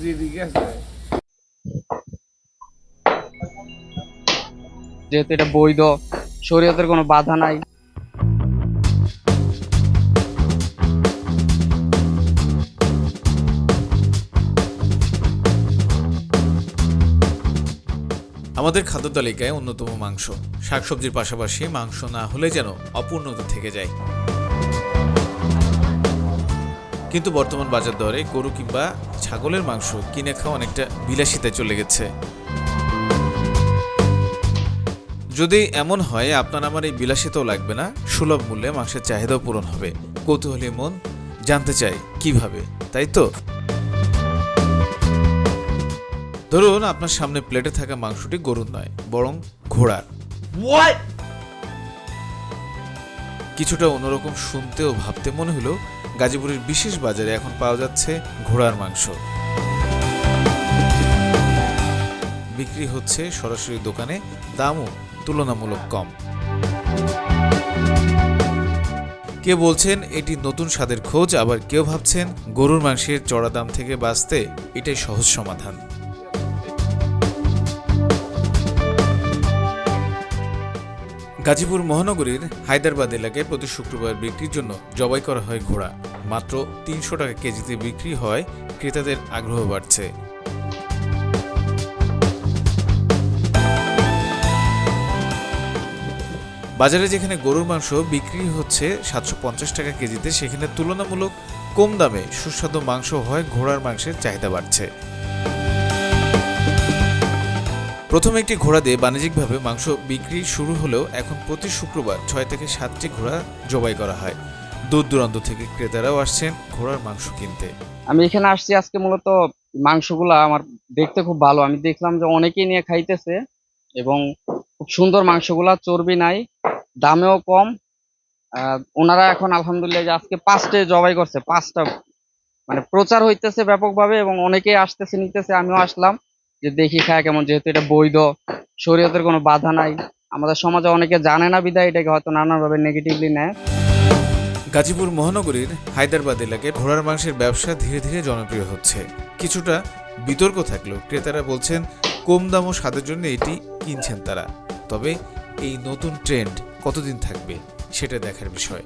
জি ঠিক আছে যেহেতু এটা বৈধ, শরীয়তের কোনো বাধা নাই। আমাদের খাদ্য তালিকায় অন্যতম মাংস। শাকসবজির পাশাপাশি মাংস না হলে যেন অপূর্ণতা থেকে যায়। কিন্তু বর্তমান বাজার দরে গরু কিংবা ছাগলের মাংস কিনে খাওয়া অনেকটা বিলাসিতায় চলে গেছে। যদি এমন হয়, আপনার আমার এই বিলাসিতাও লাগবে না। সুলভ মূল্যে মাংসের চাহিদাও পূরণ হবে। কৌতূহলী মন জানতে চাই কীভাবে, তাই তো? ধরুন আপনার সামনে প্লেটে থাকা মাংসটি গরুর নয়, বরং ঘোড়ার। কিছুটা অন্যরকম শুনতে ও ভাবতে মনে হলো গাজীপুরের বিশেষ বাজারে এখন পাওয়া যাচ্ছে ঘোড়ার মাংস। বিক্রি হচ্ছে সরাসরি দোকানে, দামও তুলনামূলক কম। কে বলছেন এটি নতুন স্বাদের খোঁজ, আবার কেউ ভাবছেন গরুর মাংসের চড়া দাম থেকে বাঁচতে এটাই সহজ সমাধান। গাজীপুর মহানগরীর হায়দ্রাবাদ এলাকায় প্রতি শুক্রবার বিক্রির জন্য জবাই করা হয় ঘোড়া। মাত্র তিনশো টাকা কেজিতে বিক্রি হয়, ক্রেতাদের আগ্রহ বাড়ছে। বাজারে যেখানে গরুর মাংস বিক্রি হচ্ছে সাতশো পঞ্চাশ টাকা কেজিতে, সেখানে তুলনামূলক কম দামে সুস্বাদু মাংস হয়, ঘোড়ার মাংসের চাহিদা বাড়ছে। প্রথমে একটি ঘোড়া দিয়ে বাণিজ্যিকভাবে মাংস বিক্রি শুরু হলেও এখন প্রতি শুক্রবার ছয় থেকে সাতটি ঘোড়া জবাই করা হয়। দূর দূরান্ত থেকে ক্রেতারাও আসছেন ঘোড়ার মাংস কিনতে। আমি এখানে আসছি আজকে মূলত মাংসগুলা আমার দেখতে খুব ভালো। আমি দেখলাম যে অনেকেই নিয়ে খাইতেছে এবং খুব সুন্দর মাংসগুলা, চর্বি নাই, দামেও কম। ওনারা এখন আলহামদুলিল্লাহ যে আজকে পাঁচটা জবাই করছে, পাঁচটা। মানে প্রচার হইতেছে ব্যাপকভাবে এবং অনেকেই আসতেছে, নিতেছে, আমিও আসলাম। যে দেখি খায় কেমন, যেহেতু এটা বৈধ, শরীয়তের কোনো বাধা নাই। আমাদের সমাজে অনেকে জানে না বিদায় এটাকে হয়তো নানানভাবে নেগেটিভলি নেয়। গাজীপুর মহানগরীর হায়দ্রাবাদ এলাকায় ঘোড়ার মাংসের ব্যবসা ধীরে ধীরে জনপ্রিয় হচ্ছে। কিছুটা বিতর্ক থাকলেও ক্রেতারা বলছেন, কম দাম ও স্বাদের জন্য এটি কিনছেন তারা। তবে এই নতুন ট্রেন্ড কতদিন থাকবে, সেটা দেখার বিষয়।